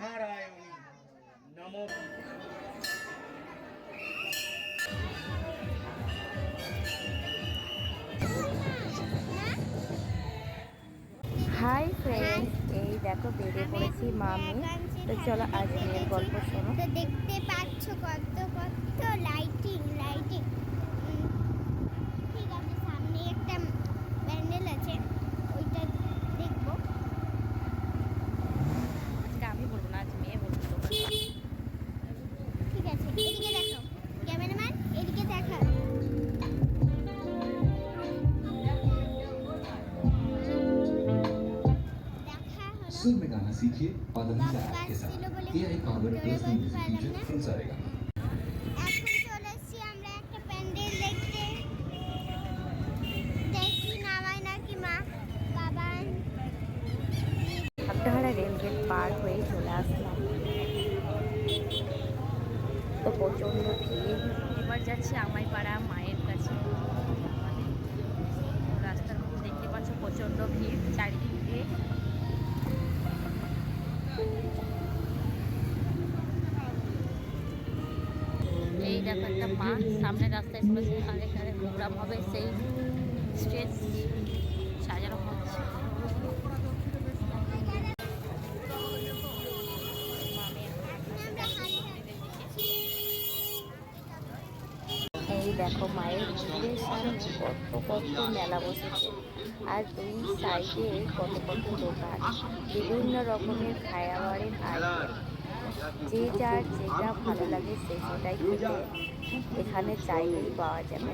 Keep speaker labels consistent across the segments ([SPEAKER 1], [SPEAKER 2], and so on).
[SPEAKER 1] নারায়ণী নমো
[SPEAKER 2] hi friends এই দেখো বেরিয়ে পড়েছি মামি। তো চলো আজ মেয়ের গল্প শোনো।
[SPEAKER 3] তো দেখতে পাচ্ছ কত কত লাইটিং লাইটিং
[SPEAKER 4] सीखिए
[SPEAKER 3] पादनी
[SPEAKER 4] से के साथ। A I convert
[SPEAKER 3] plus
[SPEAKER 4] music
[SPEAKER 3] future
[SPEAKER 4] from Saregama
[SPEAKER 3] একটা মা
[SPEAKER 2] সামনে রাস্তায় পড়েছে আর এখানে প্রোগ্রাম হবে, সেই স্টেজ সাজানো হচ্ছে। এই দেখো মায়ের মন্দিরের সামনে কত কত মেলা বসেছে। আর দুই সাইডে কত কত দোকান। বিভিন্ন রকমের খায়াবাড়ির আইটেম যে যার যেটা ভালো লাগে সে সেটাই খেতে। এখানে চাইলেই পাওয়া যাবে।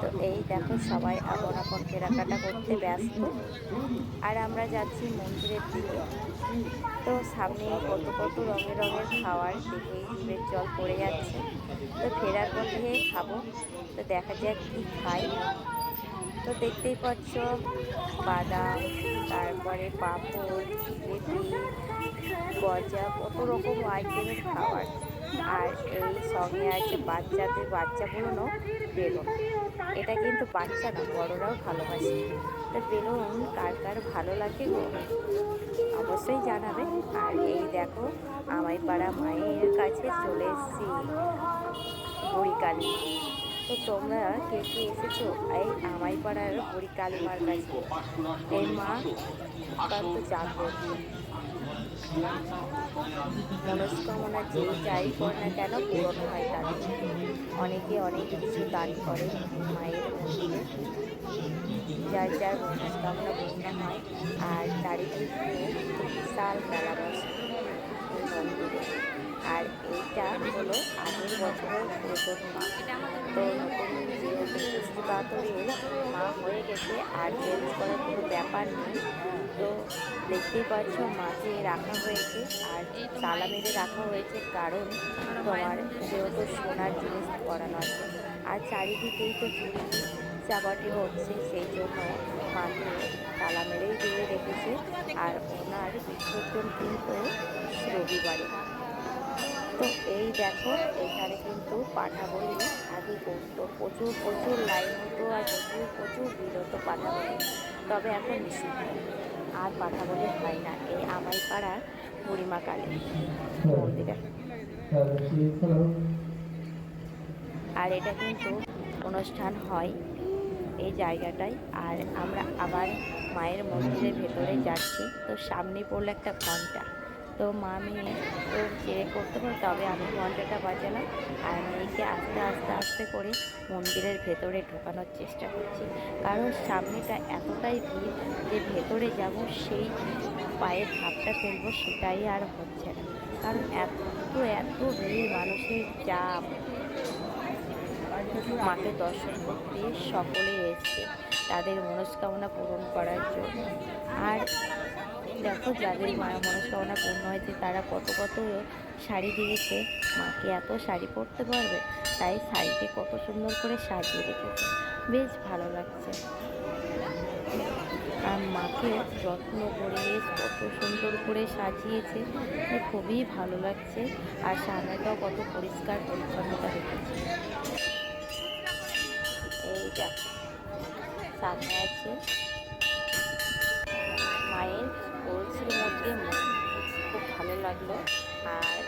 [SPEAKER 2] তো এই দেখো সবাই আপন আপন কেনাকাটা করতে ব্যস্ত। আর আমরা যাচ্ছি মন্দিরের দিকে। তো সামনে কত কত রঙের রঙের খাওয়ার দেখেই জিভের জল পড়ে যাচ্ছে। তো ফেরার পথে খাব। তো দেখা যাক কী খাই। তো দেখতেই পাচ্ছ বাদাম, তারপরে পাঁপড়, জিলেপি, গজা, কত রকম আইটেমের খাবার। আর এই সঙ্গে আছে বাচ্চাদের, বাচ্চা পুরনো বেলুন। এটা কিন্তু বাচ্চা না, বড়রাও ভালোবাসে। তো বেলুন কার কার ভালো লাগে গো? অবশ্যই জানাবে। আর এই দেখো আমায় পাড়া মায়ের কাছে চলে এসেছি বুড়িকালী তো তোমরা কে কে এসেছ এই আমাই পাড়ার বুড়ি কালীমার কাছে? এই মা তো জানব। মনস্কামনা যে যাই কর না কেন পূরণ হয় তাদের অনেকে অনেক কিছু দান করে মায়ের মন্দিরে। যার যার মনস্কামনা পূর্ণ হয় আর চারিদিকে বিশাল মেলা বসে আর এইটা হলো আগের বছরের নতুন মা তো নতুন পুষ্টি পাথরের মা হয়ে গেছে। আর চেঞ্জ করার কোনো ব্যাপার নেই। তো দেখতেই পাচ্ছ মাকে রাখা হয়েছে আর তালা মেরে রাখা হয়েছে কারণ তোমার যেহেতু সোনার জিনিস পরানো আছে। আর চারিদিকেই তো চুরি, চাপাটি হচ্ছে, সেই জন্য মাকে তালা মেরেই দিয়ে রেখেছে। আর ওনার বিসর্জন কিন্তু রবিবারে। তো এই দেখো, এখানে কিন্তু পাঠা বলি আগে করতো। প্রচুর প্রচুর লাইন হতো আর প্রচুর প্রচুর ভিড় হতো পাঠা বলি তবে এখন আর পাঠা বলি হয় না। এই আমাই পাড়ার বুড়িমা কালী মন্দিরে। আর এটা কিন্তু অনুষ্ঠান হয় এই জায়গাটায়। আর আমরা আবার মায়ের মন্দিরের ভেতরে যাচ্ছি। তো সামনে পড়ল একটা ঘণ্টা। তো মা মেয়ে তো চেয়ে করতে পারে, তবে আমি ঘন্টাটা বাজালাম আর মেয়েকে আস্তে আস্তে আস্তে করে মন্দিরের ভেতরে ঢোকানোর চেষ্টা করছি। কারণ সামনেটা এতটাই ভিড় যে ভেতরে যাব সেই পায়ের ধাপটা ফেলব সেটাই আর হচ্ছে না। কারণ এত এত ভিড়, মানুষের চাপ। মাকে দর্শন করতে সকলে এসছে তাদের মনস্কামনা পূরণ করার জন্য। আর দেখো, যাদের মায়া মনস্কামনা পূর্ণ হয়েছে, তারা কত কত শাড়ি দিয়েছে। মাকে এত শাড়ি পরতে পারবে? তাই শাড়িতে কত সুন্দর করে সাজিয়ে রেখেছে। বেশ ভালো লাগছে। আর মাকে যত্ন করে কত সুন্দর করে সাজিয়েছে। খুবই ভালো লাগছে। আর সামনেটাও কত পরিষ্কার পরিচ্ছন্নতা রেখেছে এই দেখো, সামনে আছে মায়ের কলসির মধ্যে খুব ভালো লাগল। আর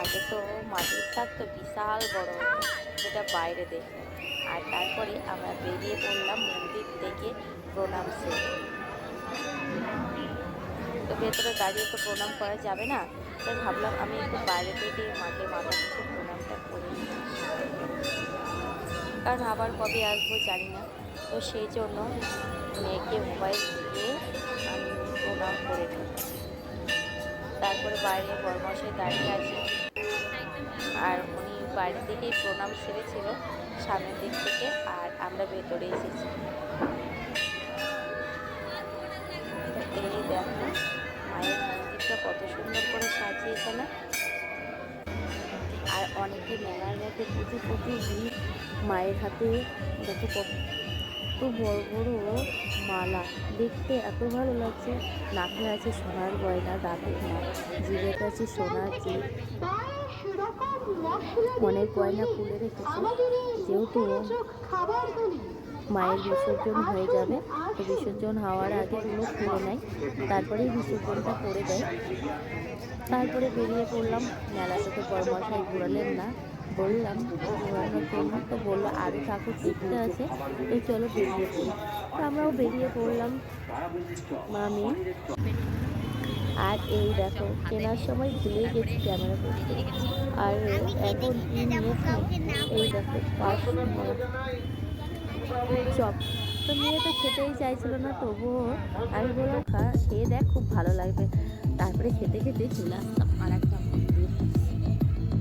[SPEAKER 2] আগে তো মাটির থাকতো বিশাল বড় হতো যেটা বাইরে দেখে। আর তারপরে আমরা বেরিয়ে পড়লাম মন্দির থেকে প্রণাম সেরে। তো ভেতরে দাঁড়িয়ে তো প্রণাম করা যাবে না। তাই ভাবলাম আমি একটু বাইরে থেকে মাকে মাথা কিছু প্রণামটা করে। কারণ আবার কবে আসব জানি না। তো সেই জন্য মেয়েকে মোবাইল প্রণাম করে নিই। তারপরে বাইরে বরমাসে দাঁড়িয়ে আছে। আর উনি বাইরে থেকেই প্রণাম সেরেছিল সামনের দিক থেকে, আর আমরা ভেতরে এসেছি। এই দেখো, মায়ের মন্দিরটা কত সুন্দর করে সাজিয়েছে না? আর অনেকে মেলার মধ্যে প্রচুর প্রচুর ভিড় মায়ের হাতে দেখো কত বড় বড় মালা। দেখতে এত ভালো লাগছে। নাকে আছে সোনার গয়না দাঁতে না জিভেতে আছে সোনার অনেক গয়না খুলে রেখেছে। যেহেতু মায়ের বিসর্জন হয়ে যাবে, তো বিসর্জন হওয়ার আগে এগুলো খুলে নেয়, তারপরেই বিসর্জনটা করে দেয়। তারপরে বেরিয়ে পড়লাম। মেলা থেকে পরমশাই ঘোরালেন না। বললাম তো বলল আরও ঠাকুর দেখতে আছে, তো চলো বেরিয়ে পড়ি। তো আমরাও বেরিয়ে পড়লাম মামি আর এই দেখো, কেনার সময় ভুলে গেছি ক্যামেরা করতে। আর এখন কি নিয়েছি এই দেখো চপ। তো মেয়ে তো খেতেই চাইছিল না, তবুও আমি বললাম, খা, খেয়ে দেখ, খুব ভালো লাগবে। তারপরে খেতে খেতে চলে আসলাম আর একটা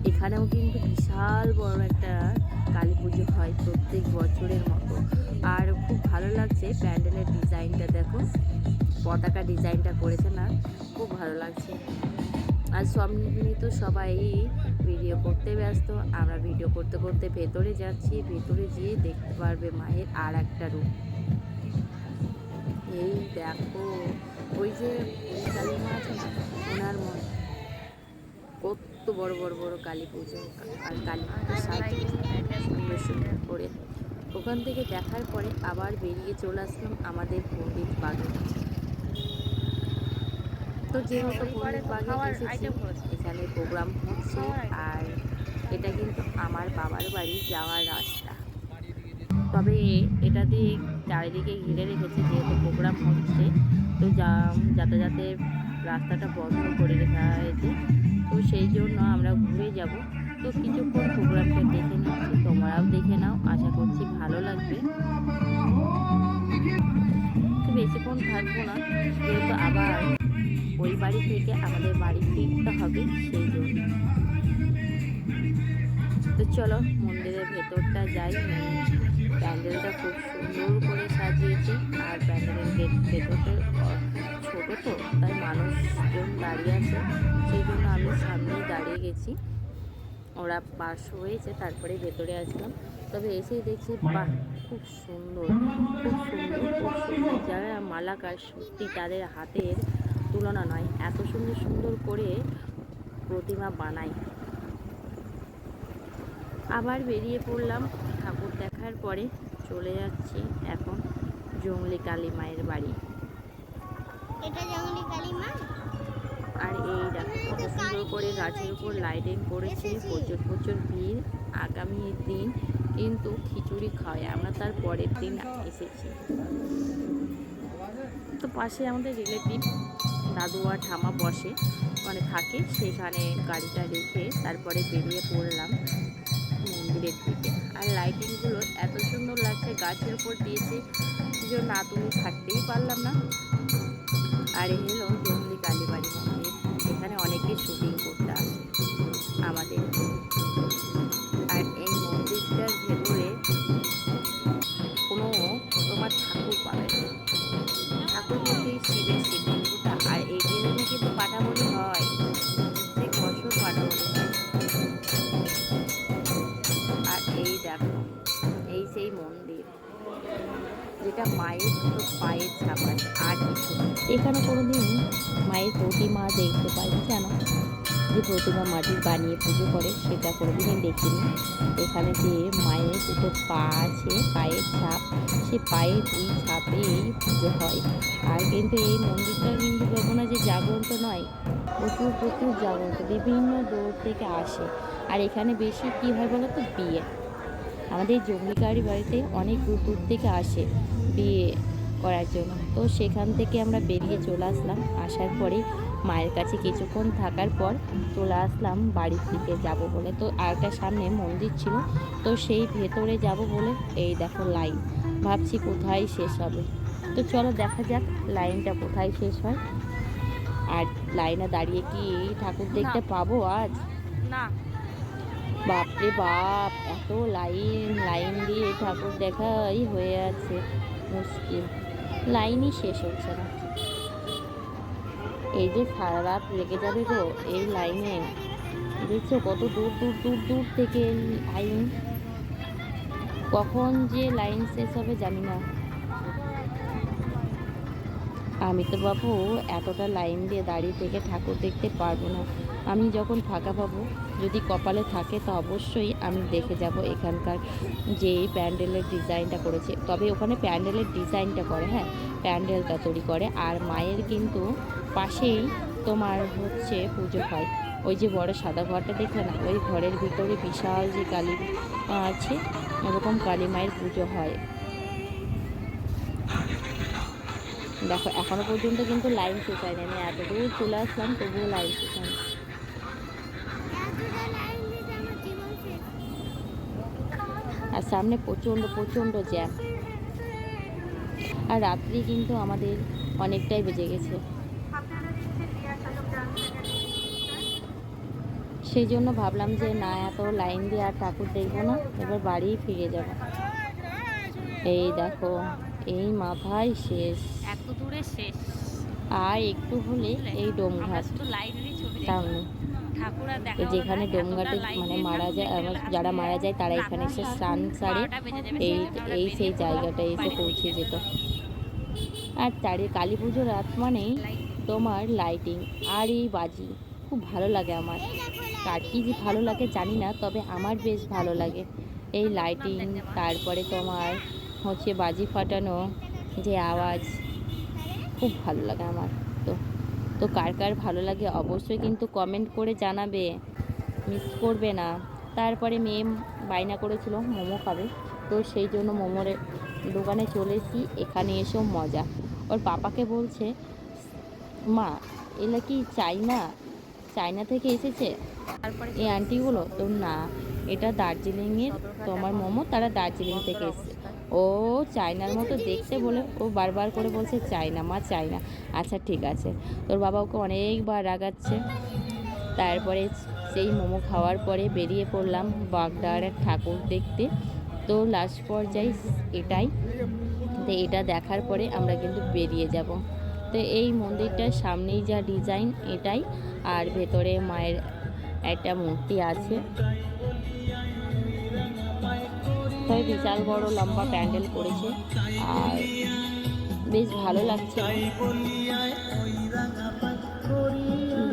[SPEAKER 2] এখানেও কিন্তু বিশাল বড় একটা কালী পুজো হয় প্রত্যেক বছরের মতো। আর খুব ভালো লাগছে প্যান্ডেলের ডিজাইনটা দেখো। পতাকা ডিজাইনটা করেছে না, খুব ভালো লাগছে। আর সব তো সবাই ভিডিও করতে ব্যস্ত, আমরা ভিডিও করতে করতে ভেতরে যাচ্ছি, ভেতরে গিয়ে দেখতে পারবে মায়ের আর একটা রূপ। এই দেখো, ওই যে কালী মা আছে না, ওনার মন। কত বড় বড় বড় কালী পুজো আর কালী পুজো সাজিয়ে সুন্দর সুন্দর করে। ওখান থেকে দেখার পরে আবার বেরিয়ে চলে আসলাম আমাদের পণ্ডিত বাগে। তো যেহেতু পণ্ডিত বাগে এসেছি এখানে প্রোগ্রাম হচ্ছে আর এটা কিন্তু আমার বাবার বাড়ি যাওয়ার রাস্তা। তবে এটা দিয়ে চারিদিকে ঘিরে রেখেছে যেহেতু প্রোগ্রাম হচ্ছে তো যা- যাতায়াতের রাস্তাটা বন্ধ করে রাখা হয়েছে। সেই জন্য আমরা ঘুরে যাব। তো কিছুক্ষণ প্রোগ্রামটা দেখে নিচ্ছি, তোমরাও দেখে নাও। আশা করছি ভালো লাগবে। তো বেশিক্ষণ থাকব না, যেহেতু আবার ওই বাড়ি থেকে আমাদের বাড়ি ফিরতে হবে, সেই জন্য। তো চলো, মন্দিরের ভেতরটা যাই। প্যান্ডেলটা খুব সুন্দর করে সাজিয়েছে, আর প্যান্ডেলের ভেতরটা ছোট তো, তাই মানুষজন দাঁড়িয়ে আছে। সেই জন্য আমি সামনেই দাঁড়িয়ে গেছি। ওরা পাশ হয়েছে, তারপরে ভেতরে আসলাম। তবে এসেই দেখছি বাহ খুব সুন্দর খুব সুন্দর খুব সুন্দর। যারা মালাকার, সত্যি তাদের হাতের তুলনা নয়, এত সুন্দর সুন্দর করে প্রতিমা বানায়। আবার বেরিয়ে পড়লাম ঠাকুর দেখার পরে, চলে যাচ্ছি এখন জঙ্গলি কালী মায়ের বাড়ি।
[SPEAKER 3] এটা জঙ্গলি কালী
[SPEAKER 2] আর এই দেখো কত সুন্দর করে গাছের উপর লাইটিং করেছে প্রচুর প্রচুর ভিড় আগামী দিন কিন্তু খিচুড়ি খাওয়ায় আমরা তার পরের দিন এসেছি। তো পাশে আমাদের রিলেটিভ দাদু আর ঠামা বসে মানে থাকে সেখানে গাড়িটা রেখে তারপরে বেরিয়ে পড়লাম মন্দিরের দিকে। আর লাইটিংগুলো এত সুন্দর লাগছে গাছের উপর দিয়েছে যে না তুমি থাকতেই পারলাম না। আর এই হলো জঙ্গলি কালীবাড়ি মন্দির। এখানে অনেকে শুটিং করতে আসে আমাদের। আর এই মন্দিরটার ভেতরে কোনো তোমার ঠাকুর পাবে না। ঠাকুর বলতে শিবের শিবলিঙ্গটা আর এই কিন্তু পাঠাবলি হয়, প্রত্যেক বছর পাঠাবলি। হয় যেটা মায়ের দুটো পায়ের ছাপ আছে আর কিছু। এখানে কোনোদিন মায়ের প্রতিমা দেখতে পাই কেন? যে প্রতিমা মাটির বানিয়ে পুজো করে, সেটা কোনোদিনই দেখিনি। এখানে যে মায়ের দুটো পা আছে, পায়ের ছাপ, সে পায়ের দুই ছাপেই পুজো হয়। আর কিন্তু এই মন্দিরটা কিন্তু বলব না যে জাগ্রন্ত নয়, প্রচুর প্রচুর জাগ্রন্ত বিভিন্ন দূর থেকে আসে। আর এখানে বেশি কী হয় বলো তো বিয়ে। আমাদের জঙ্গিকারি বাড়িতে অনেক দূর দূর থেকে আসে বিয়ে করার জন্য। তো সেখান থেকে আমরা বেরিয়ে চলে আসলাম। আসার পরে মায়ের কাছে কিছুক্ষণ থাকার পর চলে আসলাম বাড়ির দিকে যাব বলে। তো আরেকটা সামনে মন্দির ছিল। তো সেই ভেতরে যাব বলে এই দেখো লাইন। ভাবছি কোথায় শেষ হবে। তো চলো দেখা যাক লাইনটা কোথায় শেষ হয়। আর লাইনে দাঁড়িয়ে কি ঠাকুর দেখতে পাবো আজ?
[SPEAKER 5] না।
[SPEAKER 2] বাপরে বাপ, এত লাইন লাইন দিয়ে ঠাকুর দেখাই হয়ে আছে, মুশকিল। লাইনই শেষ হচ্ছে না। এই যে সারা রাত লেগে যাবে গো এই লাইনে, দেখছ কত দূর দূর দূর দূর থেকে লাইন। কখন যে লাইন শেষ হবে জানি না। আমি তো বাবু এতটা লাইন দিয়ে দাঁড়িয়ে থেকে ঠাকুর দেখতে পারব না। আমি যখন ফাঁকা পাবো, যদি কপালে থাকে, তো অবশ্যই আমি দেখে যাব এখানকার যে প্যান্ডেলের ডিজাইনটা করেছে। তবে ওখানে প্যান্ডেলের ডিজাইনটা করে হ্যাঁ প্যান্ডেলটা তৈরি করে। আর মায়ের কিন্তু পাশেই তোমার হচ্ছে পুজো হয়। ওই যে বড় সাদা ঘরটা দেখবে না, ওই ঘরের ভিতরে বিশাল যে কালী আছে এরকম কালী মায়ের পুজো হয়। দেখো, এখনও পর্যন্ত কিন্তু লাইন শেষ হয়নি আমি এত দূর চলে আসলাম, তবুও লাইন হয়নি সামনে প্রচণ্ড প্রচণ্ড জ্যাম আর রাত্রি কিন্তু আমাদের অনেকটাই বেজে গেছে। সেই জন্য ভাবলাম যে না এত লাইন দিয়ে আর ঠাকুর দেখব না এবার বাড়ি ফিরে যাব। এই দেখো এই মাথায় শেষ।
[SPEAKER 5] এত দূরে শেষ।
[SPEAKER 2] আর একটু হলে এই ডোমঘাট। সামনে
[SPEAKER 5] আর
[SPEAKER 2] যেখানে ডোমঘাটে মানে মারা যায় যারা মারা যায় তারা এখানে এসে স্নান সারে এই এই সেই জায়গাটায় এসে পৌঁছে যেত। আর চারি কালী পুজোর রাত মানেই তোমার লাইটিং আর এই বাজি খুব ভালো লাগে আমার। কার কি যে ভালো লাগে জানি না তবে আমার বেশ ভালো লাগে। এই লাইটিং তারপরে তোমার হচ্ছে বাজি ফাটানো যে আওয়াজ খুব ভালো লাগে আমার। তো কার কার ভালো লাগে অবশ্যই কিন্তু কমেন্ট করে জানাবে। মিস করবে না। তারপরে মেয়ে বায়না করেছিল মোমো খাবে। তো সেই জন্য মোমোর দোকানে চলে এসেছি এখানে এসেও মজা। ওর পাপাকে বলছে মা এলা কি চাইনা চায়না থেকে এসেছে?
[SPEAKER 5] তারপরে
[SPEAKER 2] এই আন্টিগুলো তো না এটা দার্জিলিংয়ের তোমার মোমো তারা দার্জিলিং থেকে এসেছে। ও চায়নার মতো দেখতে বলে, ও বারবার করে বলছে চায়না, মা চায়না। আচ্ছা ঠিক আছে। তোর বাবা ওকে অনেকবার রাগাচ্ছে। তারপরে সেই মোমো খাওয়ার পরে বেরিয়ে পড়লাম বাগদার ঠাকুর দেখতে। তো লাস্ট পর্যায়ে এটাই। তো এটা দেখার পরে আমরা কিন্তু বেরিয়ে যাব। তো এই মন্দিরটার সামনেই যা ডিজাইন এটাই। আর ভেতরে মায়ের একটা মূর্তি আছে। তাই বিশাল বড় লম্বা প্যান্ডেল করেছে। আর বেশ ভালো লাগছে।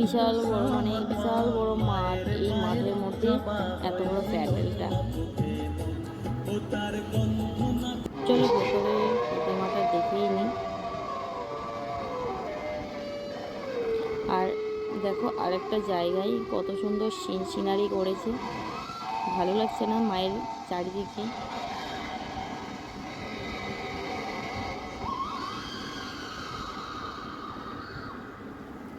[SPEAKER 2] বিশাল বড় মানে বিশাল বড় মাঠ, এই মাঠের মধ্যে এত বড় প্যান্ডেলটা। চলো ভেতরে প্রতিমাটা দেখেই নিই। আর দেখো আরেকটা জায়গায় কত সুন্দর সিন সিনারি করেছে। ভালো লাগছে না মায়ের চারিদিকে।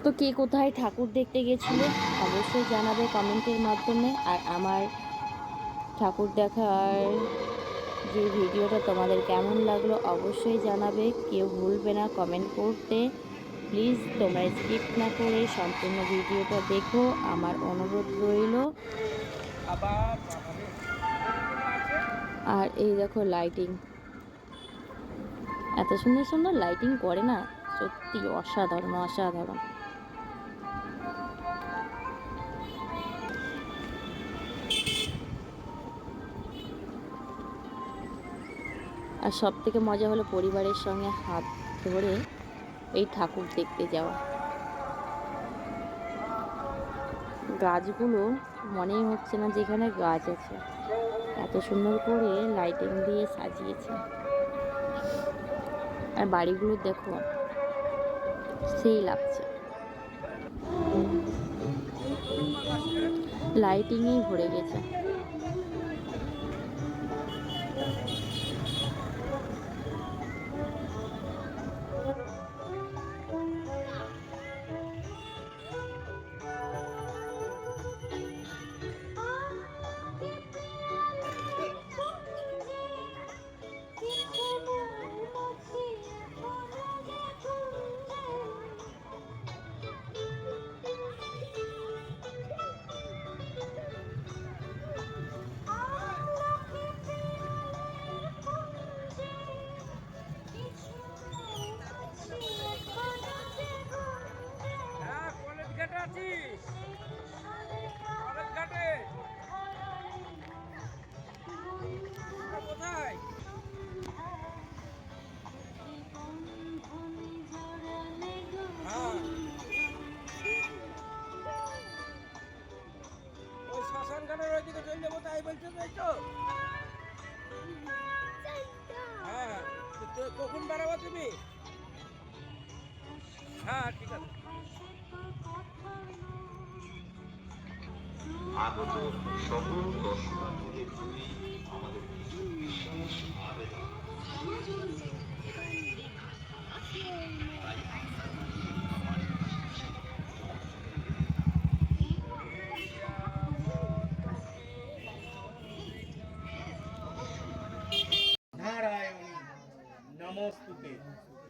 [SPEAKER 2] তো কে কোথায় ঠাকুর দেখতে গেছিল অবশ্যই জানাবে কমেন্টের মাধ্যমে। আর আমার ঠাকুর দেখার যে ভিডিওটা তোমাদের কেমন লাগল অবশ্যই জানাবে। কেউ ভুলবে না কমেন্ট করতে। প্লিজ তোমরা স্কিপ না করে সম্পূর্ণ ভিডিওটা দেখো। আমার অনুরোধ রইল।
[SPEAKER 1] আবার
[SPEAKER 2] আর এই দেখো লাইটিং এত সুন্দর সুন্দর লাইটিং করে না, সত্যি অসাধারণ অসাধারণ। আর সব থেকে মজা হলো পরিবারের সঙ্গে হাত ধরে এই ঠাকুর দেখতে যাওয়া। গাছগুলো মনেই হচ্ছে না যে এখানে গাছ আছে। এত সুন্দর করে লাইটিং দিয়ে সাজিয়েছে। আর বাড়িগুলো দেখো সেই লাগছে। লাইটিংয়েই ভরে গেছে।
[SPEAKER 6] আগত সকল দর্শনার্থীদের প্রতি আমাদের কিছু বিশেষ আবেদন।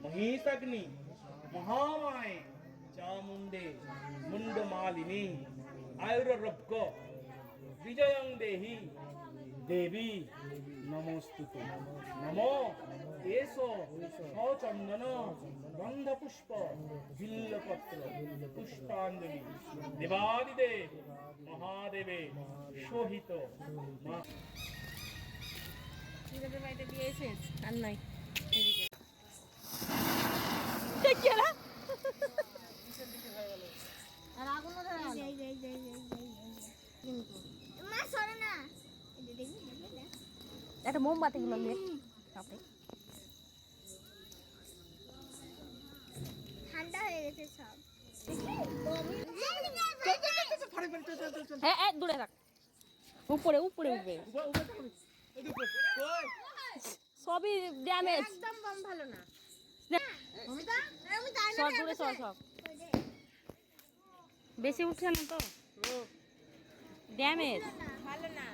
[SPEAKER 7] মহিষগ্নি মহামায় চামুণ্ডে মুন্ডমালিনী আয়ুর রব্য বিজয়ং দেহি। দেবী। নমস্তুত নম। এস। সচন্দন। গন্ধপুষ্প। বিল্লপত্র। পুষ্পাঞ্জলি। দেবাদিদে। মহাদেবে। সহিত।
[SPEAKER 5] বাড়িতে আর নয় আর আগুন ধরে।
[SPEAKER 3] মা সরো না।
[SPEAKER 5] একটা মোমবাতি গুলো নিয়ে তারপরে
[SPEAKER 3] ঠান্ডা হয়ে গেছে সব।
[SPEAKER 5] হ্যাঁ দূরে থাক। উপরে উপরে উঠবে। সবই ড্যামেজ
[SPEAKER 3] একদম ভালো না।
[SPEAKER 5] সব দূরে সব সব বেশি উঠছে না তো ড্যামেজ
[SPEAKER 3] ভালো না।